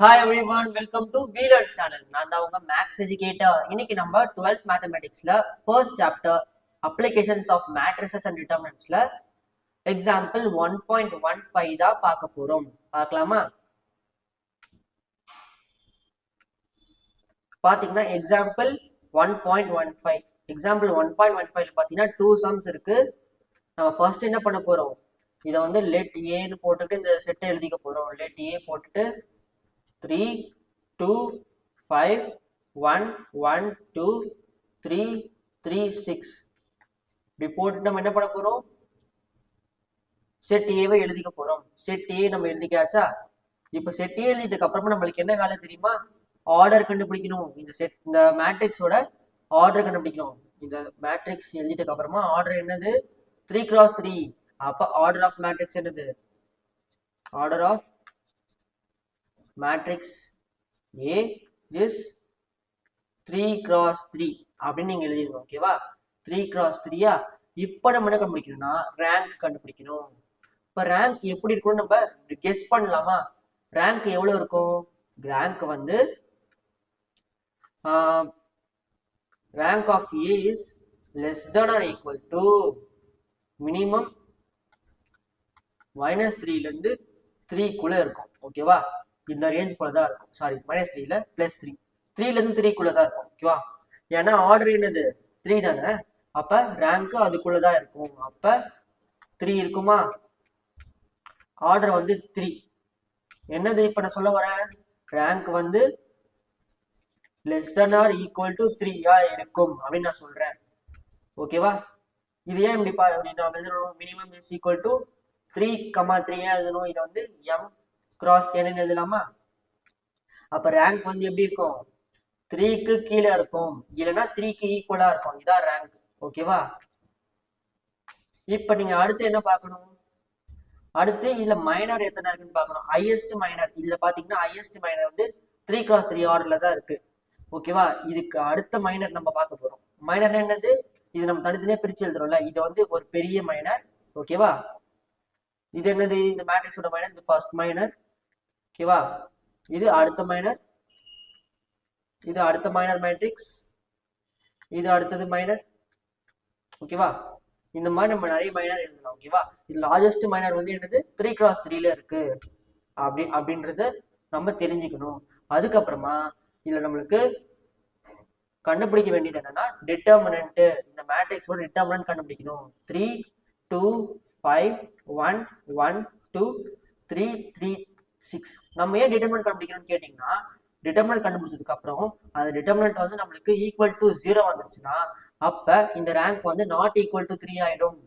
Hi everyone welcome to Wheeler channel நான் தான் உங்க மேக்ஸ் எஜுகேட்டர் இன்னைக்கு நம்ம twelfth மேத்தமெட்டிக்ஸ்ல first chapter applications of matrices and டிட்டர்மினன்ட்ஸ்ல example one point one five தான் பார்க்க போறோம். பார்க்கலாமா? பாத்தீங்கன்னா example one point one five example one point one ஃபைவ்ல பாத்தீங்கன்னா டூ சம்ஸ் இருக்கு. நம்ம ஃபர்ஸ்ட் என்ன பண்ண போறோம்? இதை வந்து லெட் ஏன்னு போட்டுட்டு இந்த செட்டை எழுதிக்க போறோம். லெட் ஏ போட்டுட்டு three two five one one two three three six இப்படி போட்டு நம்ம என்ன பண்ண போகிறோம் செட் ஏவை எழுதிக்க போகிறோம் செட் ஏ நம்ம எழுதிக்காச்சா இப்போ செட் ஏ எழுதிட்டதுக்கு அப்புறமா நம்மளுக்கு என்ன வேலை தெரியுமா? ஆர்டர் கண்டுபிடிக்கணும். இந்த செட் இந்த மேட்ரிக்ஸோட ஆர்டர் கண்டுபிடிக்கணும். இந்த மேட்ரிக்ஸ் எழுதிட்டதுக்கு அப்புறமா ஆர்டர் என்னது? த்ரீ கிராஸ் த்ரீ அப்போ ஆர்டர் ஆஃப் மேட்ரிக்ஸ் என்னது? Order of matrix A is three cross three அப்படின்னு நீங்க எழுதிருக்கோம் ஓகேவா த்ரீ கிராஸ் த்ரீயா இப்போ நம்ம என்ன கண்டுபிடிக்கணும்னா ரேங்க் கண்டுபிடிக்கணும். இப்போ ரேங்க் எப்படி இருக்கும்னு நம்ம கெஸ் பண்ணலாமா? ரேங்க் எவ்வளவு இருக்கும்? ரேங்க் வந்து rank of A is less than or equal to minimum minus த்ரீலேருந்து த்ரீக்குள்ளே இருக்கும் ஓகேவா இந்த ரேஞ்ச் போல தான் இருக்கும் சாரி மைனஸ் த்ரீல பிளஸ் த்ரீ த்ரீலேருந்து த்ரீக்குள்ளே தான் இருக்கும் ஓகேவா ஏன்னா ஆர்டர் என்னது? த்ரீ தானே? அப்போ ரேங்க்கு அதுக்குள்ளே தான் இருக்கும். அப்போ த்ரீ இருக்குமா? ஆர்டர் வந்து த்ரீ என்னது இப்போ நான் சொல்ல வரேன்? ரேங்க் வந்து less than or equal to த்ரீயா இருக்கும் அப்படின்னு நான் சொல்றேன். ஓகேவா இது ஏன் இப்படி பா இப்படி நான் எழுதணும்? Minimum is equal to three comma three எழுதணும். இதை வந்து எம் கிராஸ் என்னன்னு எழுதலாமா அப்ப ரேங்க் வந்து எப்படி இருக்கும்? த்ரீக்கு கீழே இருக்கும். இல்லைன்னா த்ரீக்கு ஈக்குவலா இருக்கும். இதான் ரேங்க் ஓகேவா இப்ப நீங்க அடுத்து என்ன பார்க்கணும்? அடுத்து இதுல மைனர் எத்தனை இருக்குன்னு பார்க்கணும். ஹையஸ்ட் மைனர் இதுல பாத்தீங்கன்னா ஹையஸ்ட் மைனர் வந்து த்ரீ கிராஸ் த்ரீ ஆர்டர்ல தான் இருக்கு. ஓகேவா இதுக்கு அடுத்த மைனர் நம்ம பார்க்க போறோம். மைனர் என்னது? இது நம்ம தனித்தனியே பிரிச்சு எழுதுறோம்ல. இது வந்து ஒரு பெரிய மைனர் ஓகேவா இது என்னது? இந்த மேட்ரிக்ஸோட மைனர் இது ஃபர்ஸ்ட் மைனர் ஓகேவா? இது அடுத்த மைனர் இது அடுத்த மைனர் மேட்ரிக்ஸ் இது அடுத்தது மைனர் ஓகேவா? இந்த மாதிரி நம்ம நிறைய மைனர் எழுதலாம் ஓகேவா? இது லார்ஜஸ்ட் மைனர் வந்து என்னது? த்ரீ கிராஸ் த்ரீல இருக்கு. அப்படி அப்படின்றத நம்ம தெரிஞ்சுக்கணும். அதுக்கப்புறமா இதுல நம்மளுக்கு கண்டுபிடிக்க வேண்டியது என்னன்னா டிட்டர்மினன்ட் இந்த மேட்ரிக்ஸோட டிட்டர்மினன்ட் கண்டுபிடிக்கணும். Three two five one one two three three six நம்ம ஏன் டிட்டர்மெண்ட் கண்டுபிடிக்கணும்னு கேட்டிங்கன்னா டிட்டர்மெண்ட் கண்டுபிடிச்சதுக்கு அப்புறம் அந்த டிட்டர்மெண்ட் வந்து நம்மளுக்கு ஈக்குவல் டு ஜீரோ வந்துருச்சுன்னா அப்ப இந்த ரேங்க் வந்து நாட் ஈக்குவல் டு த்ரீ ஆயிடும்.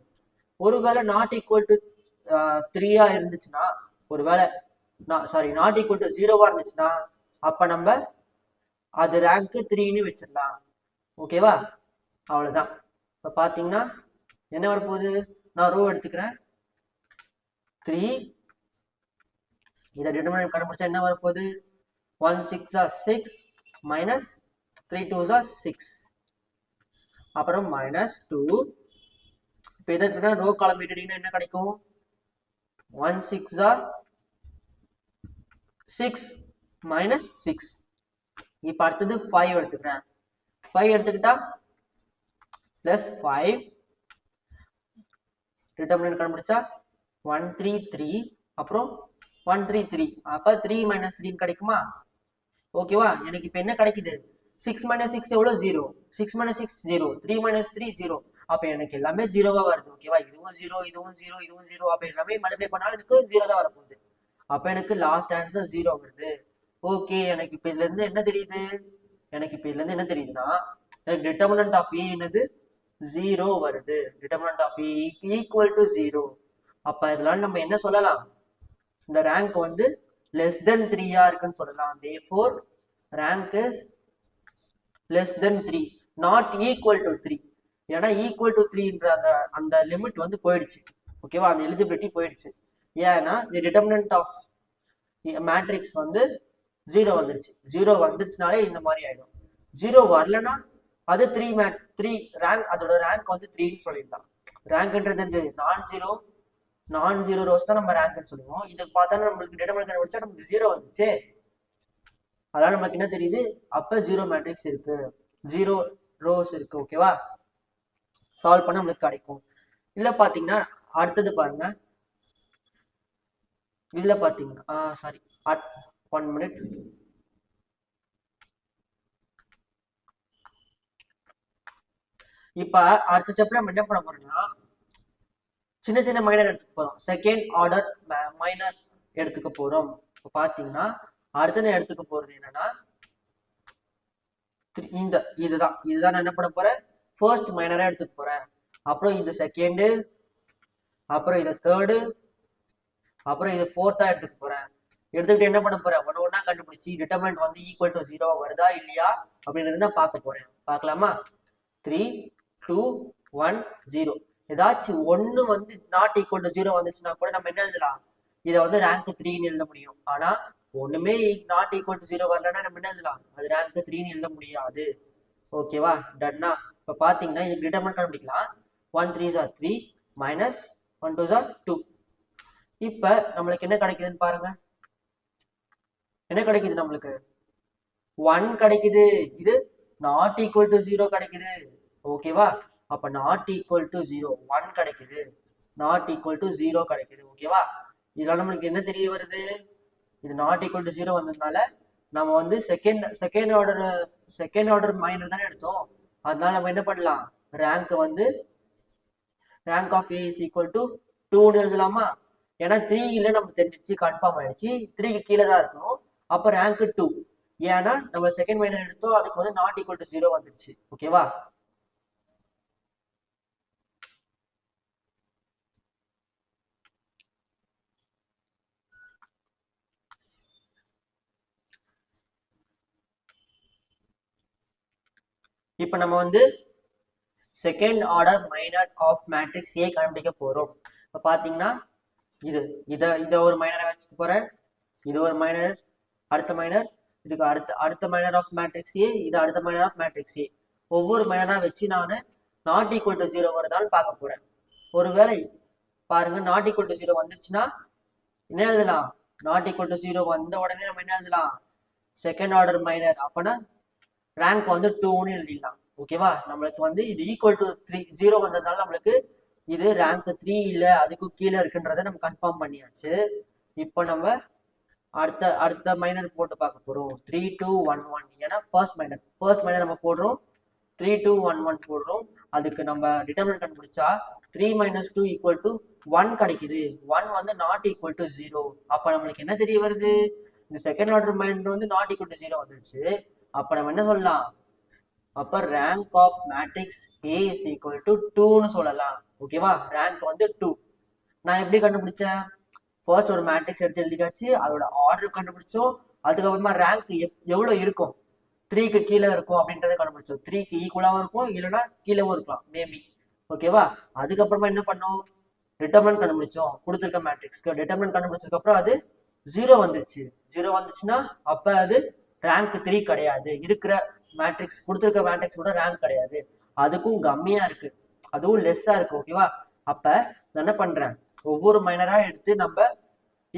ஒருவேளை நாட் ஈக்குவல் டு த்ரீயா இருந்துச்சுன்னா ஒருவேளை சாரி நாட் ஈக்குவல் டு ஜீரோவா இருந்துச்சுன்னா அப்ப நம்ம அது ரேங்க் த்ரீன்னு வச்சிடலாம். ஓகேவா அவ்வளவுதான். இப்ப பாத்தீங்கன்னா என்ன வரப்போகுது? நான் ரோ எடுத்துக்கிறேன். த்ரீ இதை டிட்டர்மினன்ட் கண்டுபிடிச்சா என்ன வரப்போகுது? One six or six minus three two or six அப்புறம் மைனஸ் டூ இப்போ இதை ரோ காலம் விட்டுட்டீங்கன்னா என்ன கிடைக்கும்? One six or six minus six இப்போ அடுத்தது ஃபைவ் எடுத்துக்கிறேன். ஃபைவ் எடுத்துக்கிட்டா பிளஸ் ஃபைவ் டிட்டர்மினன்ட் கண்டுபிடிச்சா ஒன் த்ரீ த்ரீ அப்புறம் ஒன் த்ரீ த்ரீ அப்போ த்ரீ மைனஸ் த்ரீ கிடைக்குமா? ஓகேவா எனக்கு இப்போ என்ன கிடைக்குது? சிக்ஸ் மைனஸ் சிக்ஸ் எவ்வளோ zero six minus six zero three minus three zero அப்போ எனக்கு எல்லாமே ஜீரோவாக வருது. ஓகேவா இதுவும் ஜீரோ இதுவும் ஜீரோ இதுவும் ஜீரோ அப்போ எல்லாமே மல்டிப்ளை பண்ணாலும் எனக்கு ஜீரோ தான் வரப்போகுது. அப்போ எனக்கு லாஸ்ட் ஆன்சர் ஜீரோ வருது. ஓகே எனக்கு இப்போ இதுலேருந்து என்ன தெரியுது? எனக்கு இப்போ இதுலேருந்து என்ன தெரியுதுன்னா எனக்கு டிட்டர்மினன்ட் ஆஃப் ஏ என்னது? ஜீரோ வருது. Determinant of A equal to zero அப்போ இதனால நம்ம என்ன சொல்லலாம்? இந்த ரேங்க் வந்து லெஸ் தென் த்ரீயா இருக்குன்னு சொல்லலாம். Therefore rank is less than three not equal to three ஏன்னா ஈக்குவல் டு த்ரீன்ற அந்த அந்த லிமிட் வந்து போயிடுச்சு. ஓகேவா அந்த எலிஜிபிலிட்டி போயிடுச்சு. ஏன்னா தி டிட்டர்மினன்ட் ஆஃப் மேட்ரிக்ஸ் வந்து ஜீரோ வந்துருச்சு. ஜீரோ வந்துருச்சுனாலே இந்த மாதிரி ஆயிடும். ஜீரோ வரலன்னா அது த்ரீ மேட் த்ரீ ரேங்க் அதோட ரேங்க் வந்து த்ரீன்னு சொல்லிடலாம். ரேங்க்ன்றது நான் ஜீரோ நான் ஜீரோ ரோஸ் தான் நம்ம ரேங்க்னு சொல்லுவோம். இது பார்த்தா நம்மளுக்கு டிட்டர்மினன்ட் கண்டுபிடிச்சா நமக்கு ஜீரோ வந்துச்சு அதனால நமக்கு என்ன தெரியுது? அப்ப ஜீரோ மேட்ரிக்ஸ் இருக்கு. ஜீரோ ரோஸ் இருக்கு ஓகேவா சால்வ் பண்ண நம்மளுக்கு கிடைக்கும். இல்ல பாத்தீங்கன்னா அடுத்தது பாருங்க. இதுல பாத்தீங்கன்னா சாரி ஒன் மினிட் இப்ப அடுத்த ஸ்டெப்ல நம்ம என்ன பண்ண போறோம்னா சின்ன சின்ன மைனர் எடுத்துக்க போறோம். செகண்ட் ஆர்டர் மைனர் எடுத்துக்க போறோம். இப்போ பாத்தீங்கன்னா அடுத்து நான் எடுத்துக்க போறது என்னன்னா இந்த இதுதான். இதுதான் நான் என்ன பண்ண போறேன்? ஃபர்ஸ்ட் மைனரா எடுத்துக்க போறேன். அப்புறம் இது செகண்டு அப்புறம் இது தேர்டு அப்புறம் இது ஃபோர்த்தா எடுத்துக்க போறேன். எடுத்துக்கிட்டு என்ன பண்ண போறேன்? ஒன்று ஒன்றா கண்டுபிடிச்சி டிட்டர்மெண்ட் வந்து ஈக்குவல் டு ஜீரோ வருதா இல்லையா அப்படின்றத நான் பார்க்க போறேன். பார்க்கலாமா? த்ரீ டூ ஒன் ஜீரோ ஏதாச்சும் ஒன்று வந்து நாட் ஈக்குவல் டு ஜீரோ வந்துச்சுன்னா கூட நம்ம என்ன எழுதலாம்? இதை வந்து ரேங்க் த்ரீன்னு எழுத முடியும். ஆனா ஒண்ணுமே நாட் ஈக்குவல் டு ஜீரோ வரலன்னா நம்ம என்ன எழுதலாம்? அது ரேங்க் த்ரீன்னு எழுத முடியாது. ஓகேவா டன்னா இப்போ பார்த்தீங்கன்னா இதுக்கு டிட்டர்மெண்ட் கண்டுபிடிக்கலாம். One three sir three minus one two sir two இப்போ நம்மளுக்கு என்ன கிடைக்குதுன்னு பாருங்க. என்ன கிடைக்குது நம்மளுக்கு? ஒன் கிடைக்குது. இது நாட் ஈக்குவல் டு ஜீரோ கிடைக்குது. ஓகேவா அப்ப not equal to zero one கிடைக்குது. நாட் ஈக்குவல் டு ஜீரோ கிடைக்குது. ஓகேவா இதனால நம்மளுக்கு என்ன தெரிய வருது? இது நாட் ஈக்குவல் டு ஜீரோ வந்ததுனால நம்ம வந்து second second order second order minor தானே எடுத்தோம். அதனால நம்ம என்ன பண்ணலாம்? ரேங்க் வந்து rank of A is equal to டூன்னு எழுதலாமா? ஏன்னா த்ரீ இல்லை நம்ம தெரிஞ்சிச்சு கன்ஃபார்ம் ஆயிடுச்சு. த்ரீக்கு கீழே தான் இருக்கணும். அப்போ ரேங்க் டூ ஏன்னா நம்ம செகண்ட் மைனர் எடுத்தோம். அதுக்கு வந்து நாட் ஈக்குவல் டு ஜீரோ வந்துருச்சு. ஓகேவா இப்போ நம்ம வந்து second order minor of matrix A கண்டுபிடிக்க போறோம். இப்போ பார்த்தீங்கன்னா இது இதை இதை ஒரு மைனரை வச்சுக்க போறேன். இது ஒரு மைனர் அடுத்த மைனர் இதுக்கு அடுத்த அடுத்த மைனர் ஆஃப் மேட்ரிக்ஸ் ஏ இது அடுத்த மைனர் ஆஃப் மேட்ரிக்ஸ் ஏ ஒவ்வொரு மைனரா வச்சு நான் நாட் ஈக்குவல் டு ஜீரோ வருதான்னு பார்க்க போறேன். ஒருவேளை பாருங்க நாட் ஈக்குவல் டு ஜீரோ வந்துச்சுன்னா என்ன எழுதலாம்? நாட் ஈக்குவல் டு ஜீரோ வந்த உடனே நம்ம என்ன எழுதலாம்? செகண்ட் ஆர்டர் மைனர் அப்பனா ரேங்க் வந்து டூன்னு எழுதிடலாம். ஓகேவா நம்மளுக்கு வந்து இது ஈக்குவல் டு த்ரீ ஜீரோ வந்ததுனால நம்மளுக்கு இது ரேங்க் த்ரீ இல்லை அதுக்கும் கீழே இருக்குன்றத நம்ம கன்ஃபார்ம் பண்ணியாச்சு. இப்போ நம்ம அடுத்த அடுத்த மைனர் போட்டு பார்க்க போகிறோம் த்ரீ டூ ஒன் ஒன் ஏன்னா ஃபர்ஸ்ட் மைனர் ஃபர்ஸ்ட் மைனர் நம்ம போடுறோம். த்ரீ டூ ஒன் ஒன் போடுறோம். அதுக்கு நம்ம டிட்டர்மினன்ட் கண்டுபிடிச்சா three minus two equal to one கிடைக்குது. ஒன் வந்து நாட் ஈக்குவல் டு ஜீரோ அப்போ நம்மளுக்கு என்ன தெரிய வருது? இந்த செகண்ட் ஆர்டர் மைனர் வந்து நாட் ஈக்குவல் டு ஜீரோ வந்துருச்சு. அப்போ நம்ம என்ன சொல்லலாம்? அப்ப rank of matrix A is equal to டூன்னு சொல்லலாம். ஓகேவா ரேங்க் வந்து டூ நான் எப்படி கண்டுபிடிச்சேன்? ஃபர்ஸ்ட் ஒரு மேட்ரிக்ஸ் எடுத்து எழுதிக்காச்சு அதோட ஆர்டர் கண்டுபிடிச்சோம். அதுக்கப்புறமா ரேங்க் எவ்வளவு இருக்கும்? த்ரீக்கு கீழே இருக்கும் அப்படின்றத கண்டுபிடிச்சோம். த்ரீக்கு ஈக்குவலாகவும் இருக்கும். இல்லைன்னா கீழேவும் இருக்கலாம். மேபி ஓகேவா அதுக்கப்புறமா என்ன பண்ணோம்? டிட்டர்மெண்ட் கண்டுபிடிச்சோம். கொடுத்துருக்க மேட்ரிக்ஸ்க்கு டிட்டர்மெண்ட் கண்டுபிடிச்சதுக்கு அப்புறம் அது ஜீரோ வந்துச்சு. ஜீரோ வந்துச்சுன்னா அப்ப அது ரேங்க் த்ரீ கிடையாது. இருக்கிற மேட்ரிக்ஸ் கொடுத்துருக்க மேட்ரிக்ஸ் கூட ரேங்க் கிடையாது. அதுக்கும் கம்மியா இருக்கு. அதுவும் லெஸ்ஸா இருக்கு ஓகேவா அப்ப நான் என்ன பண்றேன்? ஒவ்வொரு மைனரா எடுத்து நம்ம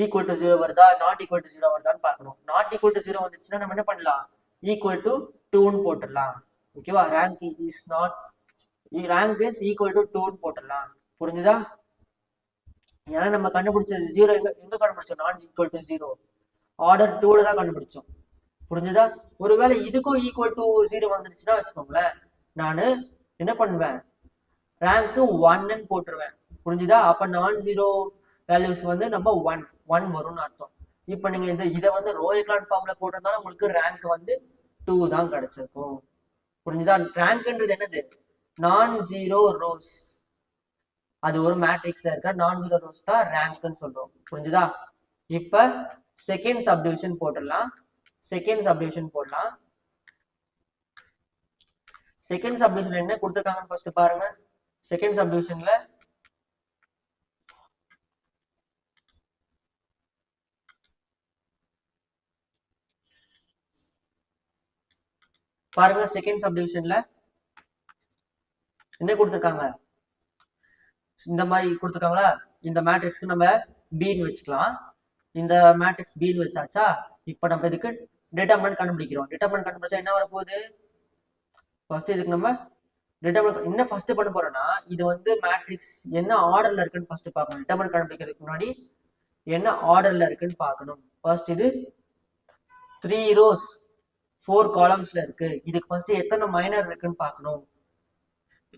ஈக்குவல் டு ஜீரோ வருதா? நாட் ஈக்குவல் டு ஜீரோ வருதான்னு பார்க்கணும். நாட் ஈக்குவல் டு ஜீரோ வந்துச்சுன்னா நம்ம என்ன பண்ணலாம்? ஈக்குவல் டு டூன்னு போட்டுடலாம். ஓகேவா rank is not rank is equal to டூன்னு போட்டுடலாம். புரிஞ்சுதா? ஏன்னா நம்ம கண்டுபிடிச்சது ஜீரோ எங்க எங்க கண்டுபிடிச்சோம்? Not equal to zero order டூல தான் கண்டுபிடிச்சோம். புரிஞ்சுதா? ஒருவேளை இதுக்கும் ஈக்குவல் டு ஜீரோ வந்துருச்சுன்னா வச்சுக்கோங்களேன் நான் என்ன பண்ணுவேன்? ரேங்க்கு ஒன்னு போட்டுருவேன். புரிஞ்சுதா? அப்போ நான் ஜீரோ வேல்யூஸ் வந்து நம்ம ஒன் ஒன் வரும்னு அர்த்தம். இப்போ நீங்கள் இந்த இதை வந்து ரோயக்லான் ஃபார்மில் போட்டிருந்தாலும் உங்களுக்கு ரேங்க் வந்து டூ தான் கிடைச்சிருக்கும். புரிஞ்சுதா? ரேங்க்ன்றது என்னது? நான் ஜீரோ ரோஸ் அது ஒரு மேட்ரிக்ஸ்ல இருக்க நான் ஜீரோ ரோஸ் தான் ரேங்க்னு சொல்றோம். புரிஞ்சுதா? இப்ப செகண்ட் சப்டிவிஷன் போட்டுடலாம். செகண்ட் சப்டிவிஷன் போடலாம். செகண்ட் சப்டிவிஷன் என்ன கொடுத்துருக்காங்கன்னு ஃபர்ஸ்ட் பாருங்க. செகண்ட் சப்டிவிஷன்ல பாருங்க செகண்ட் சப்டிவிஷன்ல என்ன கொடுத்துருக்காங்க? இந்த மாதிரி கொடுத்துருக்காங்களா? இந்த மேட்ரிக்ஸ்க்கு நம்ம பின்னு வச்சுக்கலாம். இந்த மேட்ரிக்ஸ் பின்னு வச்சாச்சா? இப்போ நம்ம இதுக்கு டிட்டர்மினன்ட் கண்டுபிடிக்கிறோம். டிட்டர்மினன்ட் கண்டுபிடிச்சா என்ன வரப்போகுது? ஃபர்ஸ்ட் இதுக்கு நம்ம டிட்டர்மினன்ட் என்ன ஃபர்ஸ்ட் பண்ண போறோம்னா இது வந்து மேட்ரிக்ஸ் என்ன ஆர்டர்ல இருக்குன்னு ஃபர்ஸ்ட் பார்க்கணும். டிட்டர்மினன்ட் கண்டுபிடிக்கிறதுக்கு முன்னாடி என்ன ஆர்டர்ல இருக்குன்னு பார்க்கணும். ஃபர்ஸ்ட் இது த்ரீ ரோஸ் ஃபோர் காலம்ஸ்ல இருக்கு. இதுக்கு ஃபர்ஸ்ட் எத்தனை மைனர் இருக்குன்னு பார்க்கணும்.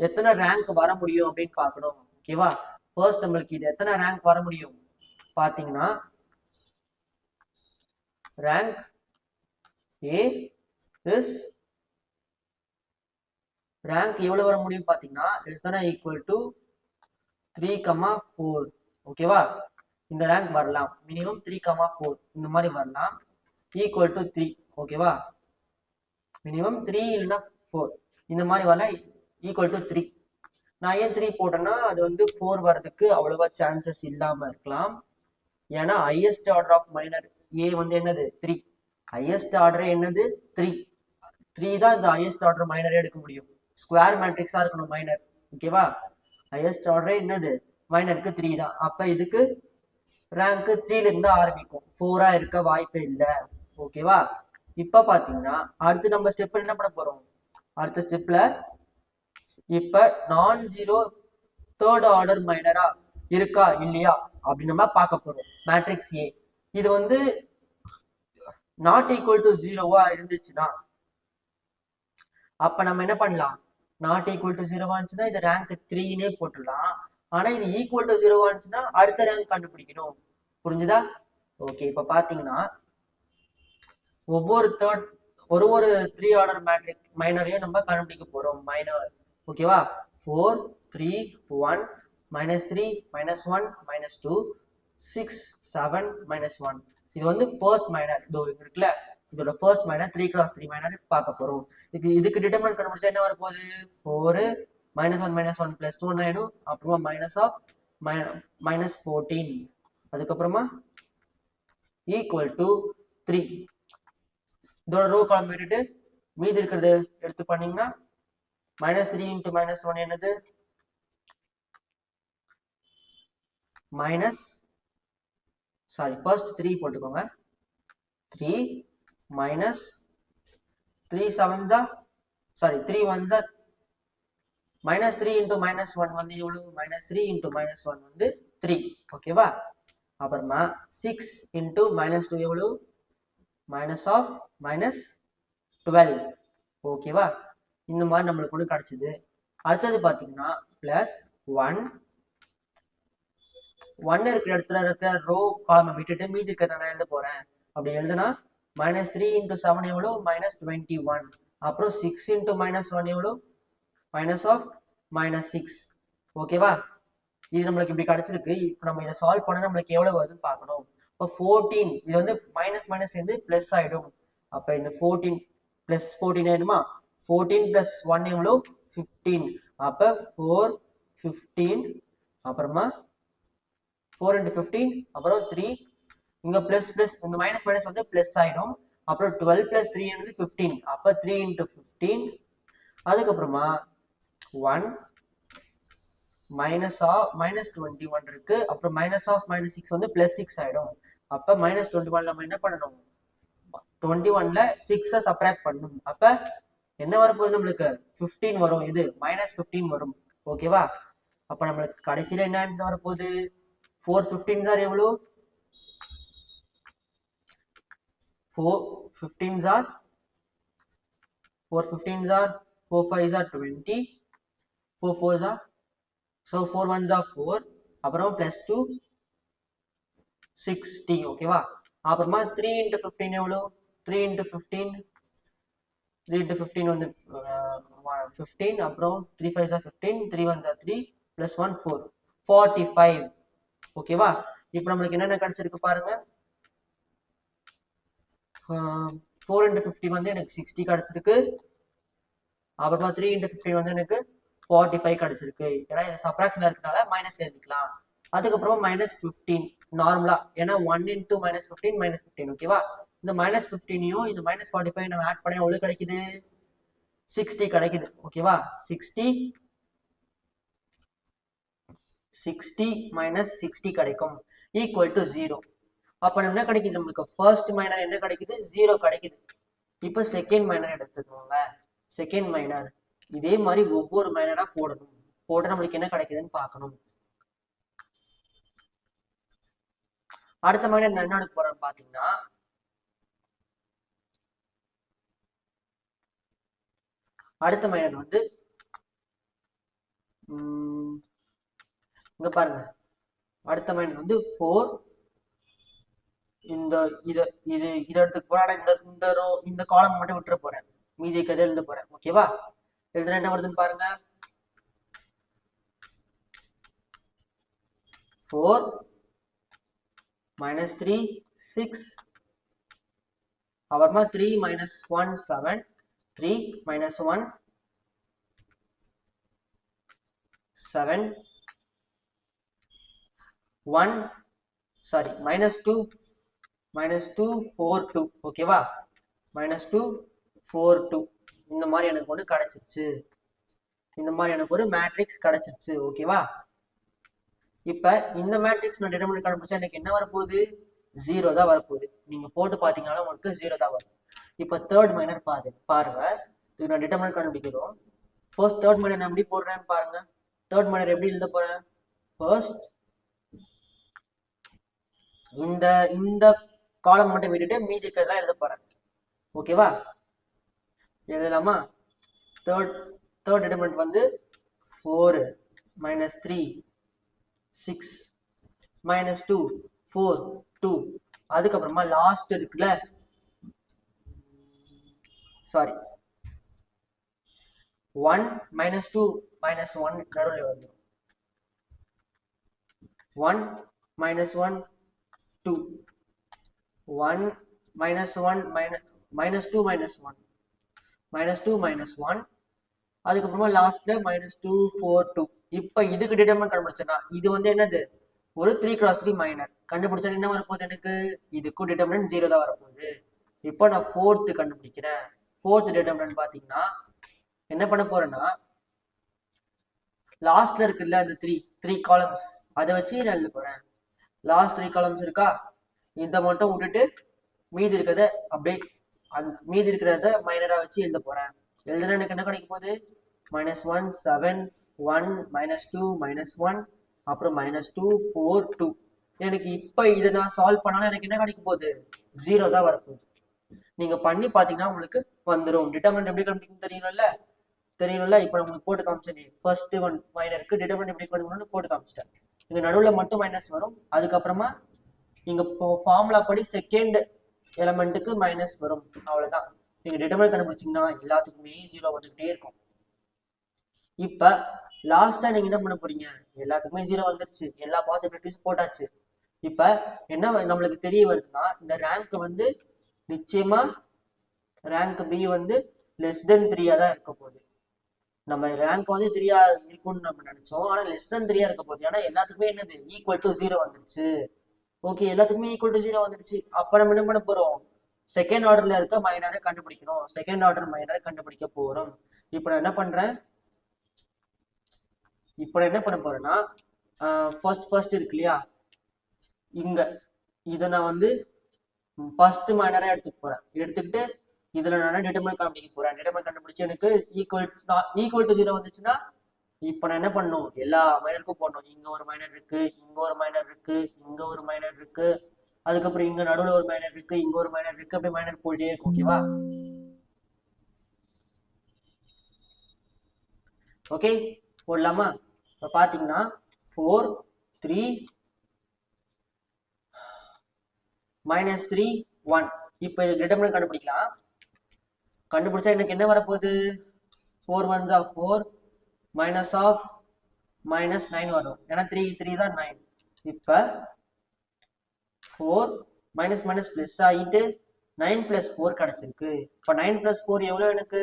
எத்தனை ரேங்க் வர முடியும் அப்படின்னு பார்க்கணும். ஓகேவா ஃபர்ஸ்ட் நம்மளுக்கு இது எத்தனை ரேங்க் வர முடியும்? பார்த்தீங்கன்னா ரேங்க் ஏ இஸ் ரேங்க் எவ்வளவு வர முடியும் பார்த்தீங்கன்னா லெஸ் தானே equal to three comma four ஓகேவா இந்த ரேங்க் வரலாம். மினிமம் த்ரீ கமா ஃபோர் இந்த மாதிரி வரலாம். ஈக்குவல் டு த்ரீ ஓகேவா மினிமம் த்ரீ இல்லைன்னா ஃபோர் இந்த மாதிரி வரலாம். ஈக்குவல் டு த்ரீ நான் ஏன் த்ரீ போட்டேன்னா அது வந்து ஃபோர் வர்றதுக்கு அவ்வளோவா சான்சஸ் இல்லாம இருக்கலாம். ஏன்னா highest order of minor A வந்து என்னது? த்ரீ ஹையஸ்ட் ஆர்டர் என்னது? த்ரீ த்ரீ தான் இந்த ஹையஸ்ட் ஆர்டர் மைனரே எடுக்க முடியும். ஸ்கொயர் மேட்ரிக்ஸாக இருக்கணும் மைனர் ஓகேவா ஹையஸ்ட் ஆர்டரே என்னது? மைனருக்கு த்ரீ தான். அப்போ இதுக்கு ரேங்க்கு த்ரீலேருந்து ஆரம்பிக்கும். ஃபோராக இருக்க வாய்ப்பு இல்லை. ஓகேவா இப்போ பார்த்தீங்கன்னா அடுத்து நம்ம ஸ்டெப் என்ன பண்ண போகிறோம் அடுத்த ஸ்டெப்பில் இப்போ நான் ஜீரோ தேர்ட் ஆர்டர் மைனராக இருக்கா இல்லையா? அப்படின்னு நம்ம பார்க்க போகிறோம் மேட்ரிக்ஸ் ஏ இது வந்து நாட் ஈக்குவல் டு ஜீரோவா இருந்துச்சுன்னா அப்ப நம்ம என்ன பண்ணலாம்? நாட் ஈக்குவல் டு ஜீரோவா இருந்துச்சுன்னா இது ரேங்க் த்ரீனே போட்டுடலாம். ஆனா இது ஈக்குவல் டு ஜீரோவா இருந்துச்சுன்னா அடுத்த ரேங்க் கண்டுபிடிக்கணும். புரிஞ்சுதா? ஓகே இப்ப பாத்தீங்கன்னா ஒவ்வொரு தேர்ட் ஒரு ஒரு த்ரீ ஆர்டர் மேட்ரிக் மைனரையும் நம்ம கண்டுபிடிக்க போறோம். மைனர் ஓகேவா four three one minus three minus one minus two six seven minus one இது வந்து ஃபர்ஸ்ட் மைனர் இதோ இது இருக்குல்ல? இதோட first minor three cross three minor பார்க்க போறோம். இது இதுக்கு டிட்டர்மெண்ட் கண்டுபிடிச்சா என்ன வரப்போகுது? Four minus one minus one plus two ஆயிடும். அப்புறமா மைனஸ் ஆஃப் மைனஸ் ஃபோர்டீன் அதுக்கப்புறமா ஈக்குவல் டு த்ரீ இதோட ரோ காலம் விட்டுட்டு மீதி இருக்கிறது எடுத்து பண்ணீங்கன்னா minus three into minus one என்னது? மைனஸ் சாரி ஃபர்ஸ்ட் த்ரீ போட்டுக்கோங்க. த்ரீ மைனஸ் த்ரீ செவன்ஸா sorry three ஒன்ஸா minus three into minus one வந்து எவ்வளவு? Minus three into minus one வந்து த்ரீ ஓகேவா அப்புறமா சிக்ஸ் இன்ட்டு மைனஸ் டூ எவ்வளவு? மைனஸ் ஆஃப் மைனஸ் டுவெல் ஓகேவா இந்த மாதிரி நம்மளுக்கு ஒன்று கிடச்சிது. அடுத்தது பார்த்தீங்கன்னா ப்ளஸ் ஒன் ஒன் இருக்கிற இடத்துல இருக்கிற ரோ காலமை விட்டுட்டு மீதி இருக்கிறத நான் எழுத போறேன். அப்படி எழுதுனா மைனஸ் த்ரீ இன்டூ செவன் எவ்வளோ மைனஸ் டுவெண்ட்டி ஒன் அப்புறம் சிக்ஸ் இன்டூ மைனஸ் ஒன் எவ்வளோ மைனஸ் ஆஃப் மைனஸ் சிக்ஸ் ஓகேவா இது நம்மளுக்கு இப்படி கிடைச்சிருக்கு. இப்போ நம்ம இதை சால்வ் பண்ண நம்மளுக்கு எவ்வளோ வருதுன்னு பார்க்கணும். இப்போ ஃபோர்டீன் இது வந்து மைனஸ் மைனஸ் சேர்ந்து ப்ளஸ் ஆகிடும் அப்போ இந்த ஃபோர்டீன் ப்ளஸ் ஃபோர்டீன் ஆயிடுமா? ஃபோர்டீன் ப்ளஸ் ஒன் எவ்வளோ ஃபிஃப்டீன் அப்போ ஃபோர் ஃபிஃப்டீன் அப்புறமா ஃபோர் இன்ட்டு ஃபிஃப்டீன் அப்புறம் த்ரீ இங்கே ப்ளஸ் ப்ளஸ் இந்த மைனஸ் மைனஸ் வந்து ப்ளஸ் ஆகிடும் அப்புறம் டுவெல் ப்ளஸ் த்ரீ வந்து ஃபிஃப்டீன் அப்போ த்ரீ இன்ட்டு ஃபிஃப்டீன் அதுக்கப்புறமா one minus of minus twenty one இருக்கு. அப்புறம் மைனஸ் ஆஃப் மைனஸ் சிக்ஸ் வந்து ப்ளஸ் சிக்ஸ் ஆகிடும் அப்போ மைனஸ் டுவெண்ட்டி ஒன் நம்ம என்ன பண்ணணும்? டுவெண்ட்டி ஒன்ல சிக்ஸை சப்ராக்ட் பண்ணணும் அப்போ என்ன வரப்போகுது நம்மளுக்கு? ஃபிஃப்டீன் வரும். இது மைனஸ் ஃபிஃப்டீன் வரும். ஓகேவா அப்போ நம்மளுக்கு கடைசியில் என்ன ஆன்சர் வரப்போகுது? ஃபோர் ஃபிஃப்டீன் சார் எவ்வளோ four fifteen sir four fifteen sir four five sir twenty four four sir so four one ஜா ஃபோர் அப்புறம் ப்ளஸ் டூ சிக்ஸ்டி ஓகேவா அப்புறமா த்ரீ இன்ட்டு ஃபிஃப்டீன் எவ்வளோ three into fifteen three into fifteen வந்து fifteen அப்புறம் three five ஜா fifteen three one ஜா three plus one four forty five ஓகேவா? இப்போ நம்மளுக்கு என்னென்ன கிடைச்சிருக்கு பாருங்க. ஃபோர் இன்ட்டு ஃபிஃப்டி வந்து எனக்கு சிக்ஸ்டி கிடச்சிருக்கு. அப்புறமா த்ரீ இன்ட்டு ஃபிஃப்டி வந்து எனக்கு ஃபார்ட்டி ஃபைவ் கிடச்சிருக்கு. ஏன்னா இது சப்ராக்ஷனாக இருக்கனால மைனஸ்ல எழுதிக்கலாம். அதுக்கப்புறமா மைனஸ் ஃபிஃப்டீன் நார்மலா ஏன்னா one into minus fifteen minus fifteen ஓகேவா? இந்த மைனஸ் ஃபிஃப்டீனையும் இந்த மைனஸ் ஃபார்ட்டி ஃபைவ் நம்ம ஆட் பண்ணி எவ்வளோ கிடைக்குது? சிக்ஸ்டி கிடைக்குது ஓகேவா? சிக்ஸ்டி சிக்ஸ்டி மைனஸ் சிக்ஸ்டி கிடைக்கும். ஈக்குவல் டு ஜீரோ அப்போ என்ன கிடைக்குது? நம்மளுக்கு ஃபர்ஸ்ட் மைனர் என்ன கிடைக்குது? ஜீரோ கிடைக்குது. இப்போ செகண்ட் மைனர் எடுத்துக்கோங்க. செகண்ட் மைனர் இதே மாதிரி ஒவ்வொரு மைனரா போடணும். போட நம்மளுக்கு என்ன கிடைக்குதுன்னு பார்க்கணும். அடுத்த மைனர் என்ன எடுக்க போறேன்னு பாத்தீங்கன்னா அடுத்த மைனர் வந்து உம், இங்க பாருங்க. அடுத்த மைண்ட் வந்து ஃபோர் இந்த இத இது இதை எடுத்துக்க போறேன். இந்த இந்த ரோ இந்த காலம் மட்டும் விட்டுற போறேன். மீதி கதை எழுத போறேன். ஓகேவா எழுதுனா என்ன வருதுன்னு பாருங்க. ஃபோர் மைனஸ் த்ரீ சிக்ஸ் அப்புறமா three minus one seven three minus one seven one sorry minus two minus two four two ஓகேவா மைனஸ் டூ ஃபோர் டூ இந்த மாதிரி எனக்கு ஒன்று கிடச்சிருச்சு. இந்த மாதிரி எனக்கு ஒரு மேட்ரிக்ஸ் கிடச்சிருச்சு. ஓகேவா இப்போ இந்த மேட்ரிக்ஸ் நான் டிட்டர்மினன்ட் கண்டுபிடிச்சா எனக்கு என்ன வரப்போகுது? ஜீரோ தான் வரப்போகுது. நீங்கள் போட்டு பார்த்தீங்கன்னா உங்களுக்கு ஜீரோ தான் வரும். இப்போ தேர்ட் மைனர் பாரு பாருங்க. இது நான் டிட்டர்மினன்ட் கண்டுபிடிக்கிறோம். ஃபர்ஸ்ட் தேர்ட் மைனர் நான் எப்படி போடுறேன்னு பாருங்க. தேர்ட் மைனர் எப்படி எழுத போகிறேன் ஃபர்ஸ்ட் இந்த இந்த காலம் மட்டும் விட்டுட்டு மீதி இருக்கிறதெல்லாம் எழுத போறேன். ஓகேவா எழுதலாமா? தேர்ட் தேர்ட் டிடர்மெண்ட் வந்து four minus three six minus two four two அதுக்கப்புறமா லாஸ்ட் இருக்குல்ல? Sorry one minus two minus one நடுவில் வந்துடும் one minus one two one minus one minus minus two minus one minus two minus one அதுக்கப்புறமா லாஸ்ட்ல minus two four two இப்போ இதுக்கு determinant கண்டுபிடிச்சேன்னா இது வந்து என்னது? ஒரு த்ரீ கிராஸ் த்ரீ மைனர் கண்டுபிடிச்சா என்ன வரப்போகுது எனக்கு? இதுக்கும் டிட்டர்மினன்ட் ஜீரோ தான் வரப்போகுது. இப்போ நான் ஃபோர்த்து கண்டுபிடிக்கிறேன். ஃபோர்த் டிட்டர்மினன்ட் பார்த்தீங்கன்னா என்ன பண்ண போறேன்னா லாஸ்ட்ல இருக்குல்ல அந்த த்ரீ த்ரீ காலம்ஸ் அதை வச்சு நான் எழுத போறேன். லாஸ்ட் த்ரீ காலம்ஸ் இருக்கா? இதை மட்டும் விட்டுட்டு மீதி இருக்கிறத அப்படியே அந்த மீதி இருக்கிறத மைனராக வச்சு எழுத போகிறேன் எழுதுனா எனக்கு என்ன கிடைக்க போகுது? Minus one seven one minus two minus one அப்புறம் மைனஸ் டூ ஃபோர் டூ எனக்கு இப்போ இதை நான் சால்வ் பண்ணாலும் எனக்கு என்ன கிடைக்க போகுது? ஜீரோ தான் வரப்போகுது நீங்கள் பண்ணி பார்த்தீங்கன்னா உங்களுக்கு வந்துடும் டிட்டர்மெண்ட் எப்படி கண்டுபிடிக்கும் தெரியணும்ல தெரியணும்ல இப்போ நம்மளுக்கு போட்டு காமிச்சேன். ஃபர்ஸ்ட் ஒன் மைனருக்கு டிட்டர்மெண்ட் எப்படி கண்டுபிடிக்கணும்னு போட்டு காமிச்சிட்டேன். இங்க நடுவில் மட்டும் மைனஸ் வரும். அதுக்கப்புறமா நீங்க இப்போ ஃபார்முலா படி செகண்ட் எலமெண்ட்டுக்கு மைனஸ் வரும். அவ்வளவுதான். நீங்க டிட்டர்மெண்ட் கண்டுபிடிச்சிங்கன்னா எல்லாத்துக்குமே ஜீரோ வந்துகிட்டே இருக்கும். இப்ப லாஸ்டா நீங்க என்ன பண்ண போறீங்க? எல்லாத்துக்குமே ஜீரோ வந்துருச்சு. எல்லா பாசிபிலிட்டிஸ் போட்டாச்சு. இப்ப என்ன நம்மளுக்கு தெரிய வருதுன்னா இந்த ரேங்க் வந்து நிச்சயமா ரேங்க் பி வந்து லெஸ் தென் த்ரீயா தான் இருக்க போகுது. நம்ம ரேங்க் வந்து த்ரீயா இருக்கும்னு நம்ம நினைச்சோம். ஆனா லெஸ் தென் த்ரீயா இருக்க போகுது. ஏன்னா எல்லாத்துக்குமே என்னது? ஈக்குவல் டு ஜீரோ வந்துருச்சு ஓகே எல்லாத்துக்குமே ஈக்குவல் டு ஜீரோ வந்துருச்சு அப்ப நம்ம என்ன பண்ண போறோம்? செகண்ட் ஆர்டர்ல இருக்க மைனரை கண்டுபிடிக்கணும். செகண்ட் ஆர்டர் மைனரை கண்டுபிடிக்க போறோம். இப்போ நான் என்ன பண்றேன்? இப்போ நான் என்ன பண்ண போறேன்னா ஃபர்ஸ்ட் ஃபர்ஸ்ட் இருக்கு இல்லையா? இங்க. இதை நான் வந்து ஃபர்ஸ்ட் மைனரா எடுத்துக்க போறேன். எடுத்துக்கிட்டு இதுல நான் டிட்டர்மினல் கண்டுபிடிக்க போறேன்? டிட்டர்மினல் கண்டுபிடிச்சு எனக்கு ஈக்குவல் ஈக்குவல் டு ஜீரோ வந்துச்சுன்னா இப்போ நான் என்ன பண்ணணும் எல்லா மைனருக்கும் போடணும். இங்க ஒரு மைனர் இருக்கு இங்க ஒரு மைனர் இருக்கு இங்க ஒரு மைனர் இருக்கு. அதுக்கப்புறம் இங்க நடுவுல ஒரு மைனர் இருக்கு இங்க ஒரு மைனர் இருக்கு அப்படி மைனர் போயிட்டே இருக்கும். ஓகேவா ஓகே போடலாமா? இப்போ பார்த்தீங்கன்னா four three minus three one இப்போ இது டிட்டர்மினன்ட் கண்டுபிடிக்கலாம். கண்டுபிடிச்சா எனக்கு என்ன வரப்போகுது? Four ones of four minus of minus nine வரும். ஏன்னா த்ரீ த்ரீ தான் நைன் இப்போ ஃபோர் மைனஸ் மைனஸ் ப்ளஸ் ஆகிட்டு நைன் ப்ளஸ் ஃபோர் கிடச்சிருக்கு. இப்போ நைன் ப்ளஸ் ஃபோர் எவ்வளோ எனக்கு?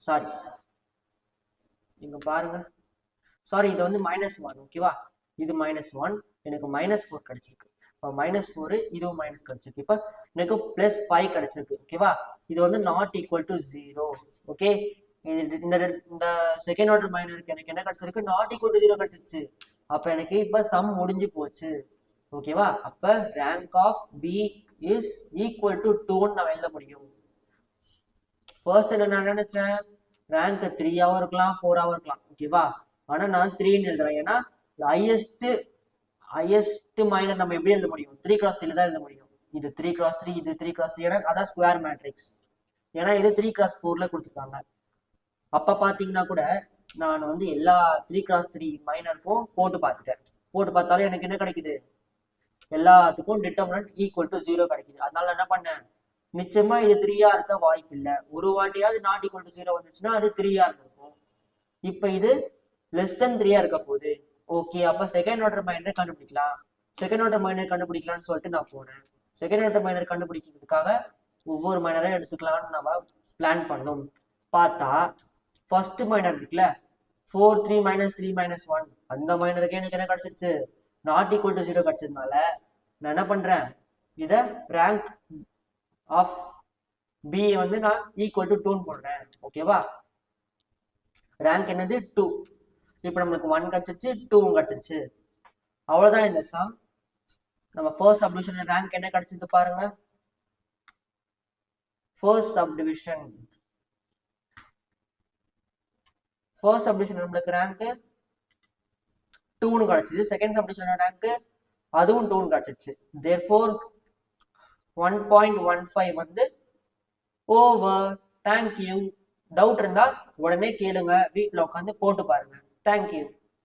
சாரி நீங்கள் பாருங்கள் சாரி இது வந்து மைனஸ் ஒன் ஓகேவா இது மைனஸ் ஒன் எனக்கு மைனஸ் ஃபோர் கிடச்சிருக்கு. இப்போ மைனஸ் ஃபோர் இதுவும் மைனஸ் கிடைச்சிருக்கு. இப்போ எனக்கு பிளஸ் ஃபைவ் கிடைச்சிருக்கு ஓகேவா இது வந்து not equal to zero okay இந்த இந்த செகண்ட் ஆர்டர் மைனருக்கு எனக்கு என்ன கிடைச்சிருக்கு? நாட் ஈக்குவல் டு ஜீரோ கிடைச்சிருச்சு. அப்போ எனக்கு இப்போ சம் முடிஞ்சு போச்சு ஓகேவா அப்போ rank of B is equal to டூன்னு நான் எழுத முடியும். ஃபர்ஸ்ட் என்ன நான் நினைச்சேன்? ரேங்க் த்ரீயாகவும் இருக்கலாம் ஃபோராகவும் இருக்கலாம் ஓகேவா ஆனால் நான் த்ரீன்னு எழுதுறேன். ஏன்னா ஹையஸ்ட் ஹையஸ்ட் மைனர் நம்ம எப்படி எழுத முடியும்? த்ரீ கிராஸ் த்ரீல தான் எழுத முடியும். இது த்ரீ கிராஸ் த்ரீ இது த்ரீ கிராஸ் த்ரீ ஏன்னா அதான் ஸ்கொயர் மேட்ரிக்ஸ் ஏன்னா இது த்ரீ கிராஸ் ஃபோர்ல கொடுத்துருக்காங்க. அப்ப பாத்தீங்கன்னா கூட நான் வந்து எல்லா த்ரீ கிராஸ் த்ரீ மைனருக்கும் போட்டு பார்த்துட்டேன். போட்டு பார்த்தாலும் எனக்கு என்ன கிடைக்குது? எல்லாத்துக்கும் டிட்டர்மினன்ட் ஈக்குவல் டு ஜீரோ கிடைக்குது. அதனால என்ன பண்ணேன்? நிச்சயமா இது த்ரீயா இருக்க வாய்ப்பு இல்லை. ஒரு வாட்டியாவது நாட் ஈக்குவல் டு ஜீரோ வந்துச்சுன்னா அது த்ரீயா இருந்திருக்கும். இப்ப இது லெஸ் தென் த்ரீயா இருக்க போகுது. ஓகே அப்ப செகண்ட் ஆர்டர் மைனர் கண்டுபிடிக்கலாம். செகண்ட் ஆர்டர் மைனர் கண்டுபிடிக்கலாம்னு சொல்லிட்டு நான் போனேன் செகண்ட் ஆர்டர் மைனர் கண்டுபிடிக்கிறதுக்காக ஒவ்வொரு மைனரையும் எடுத்துக்கலாம்னு நம்ம பிளான் பண்ணோம் பார்த்தா ஃபர்ஸ்ட் மைனர் இருக்குல்ல? Four three minus three minus one அந்த மைனருக்கு எனக்கு என்ன கிடைச்சிருச்சு? நாட் ஈக்குவல் டு ஜீரோ கிடைச்சதுனால நான் என்ன பண்றேன்? இதை ரேங்க் ஆஃப் பி வந்து நான் ஈக்குவல் டு டூன்னு போடுறேன். ஓகேவா ரேங்க் என்னது? டூ இப்போ நம்மளுக்கு ஒன் கிடச்சிருச்சு டூவும் கிடச்சிருச்சு. அவ்வளோதான் இந்த சம் நம்ம ஃபர்ஸ்ட் சப்டிவிஷன் ரேங்க் என்ன கிடைச்சது பாருங்க. ஃபர்ஸ்ட் சப்டிவிஷன் ஃபர்ஸ்ட் சப்டிவிஷன் நம்மளுக்கு ரேங்க் டூன்னு கிடச்சிது. செகண்ட் சப்டிவிஷன் ரேங்க் அதுவும் டூன்னு கிடச்சிருச்சு. Therefore one point one five வந்து ஓவர் தேங்க்யூ டவுட் இருந்தால் உடனே கேளுங்க. வீட்டில் உட்காந்து போட்டு பாருங்க. தேங்க்யூ